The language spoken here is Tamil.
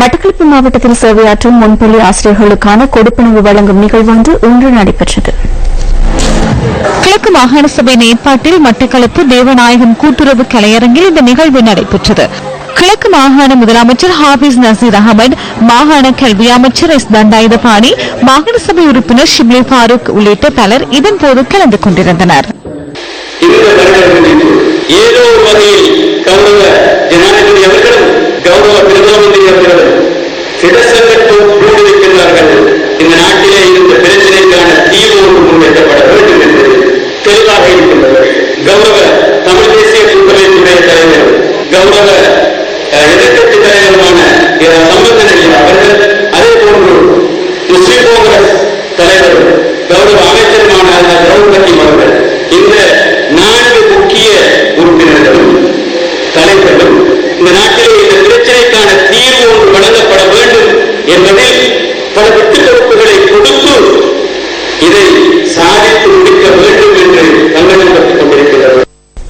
மட்டக்களப்பு மாவட்டத்தில் சேவையாற்றும் முன்பள்ளி ஆசிரியர்களுக்கான கொடுப்பனவு வழங்கும் நிகழ்வு ஒன்று இன்று நடைபெற்றது. கிழக்கு மாகாண சபை ஏற்பாட்டில் மட்டக்களப்பு தேவநாயகம் கூட்டுறவு கலையரங்கில் இந்த நிகழ்வு நடைபெற்றது. கிழக்கு மாகாண முதலமைச்சர் ஹாபிஸ் நசீர் அகமது மாகாண கல்வி அமைச்சர் எஸ் தண்டாயுதபாணி மாகாண சபை உறுப்பினர் ஷிப்லி ஃபாரூக் உள்ளிட்ட பலர் இதன்போது கலந்து கொண்டிருந்தனர். ஏதோ ஒரு வகையில் கௌரவ ஜனாதிபதி அவர்களும் கௌரவ பிரதமர் எதிர்கட்சி தலைவருமான சம்பந்தன் அவர்கள் அதே போன்று முஸ்லிம் காங்கிரஸ் தலைவர் கௌரவ அமைச்சருமான திரௌபதி அவர்கள் இந்த நான்கு முக்கிய உறுப்பினர்களும் தலைவர்களும் இந்த நாட்டிலே இந்த பிரச்சனைக்கான வழங்கப்பட வேண்டும் என்பதில் பல விட்டுக் கொடுப்புகளை இதை சாதித்து முடிக்க வேண்டும்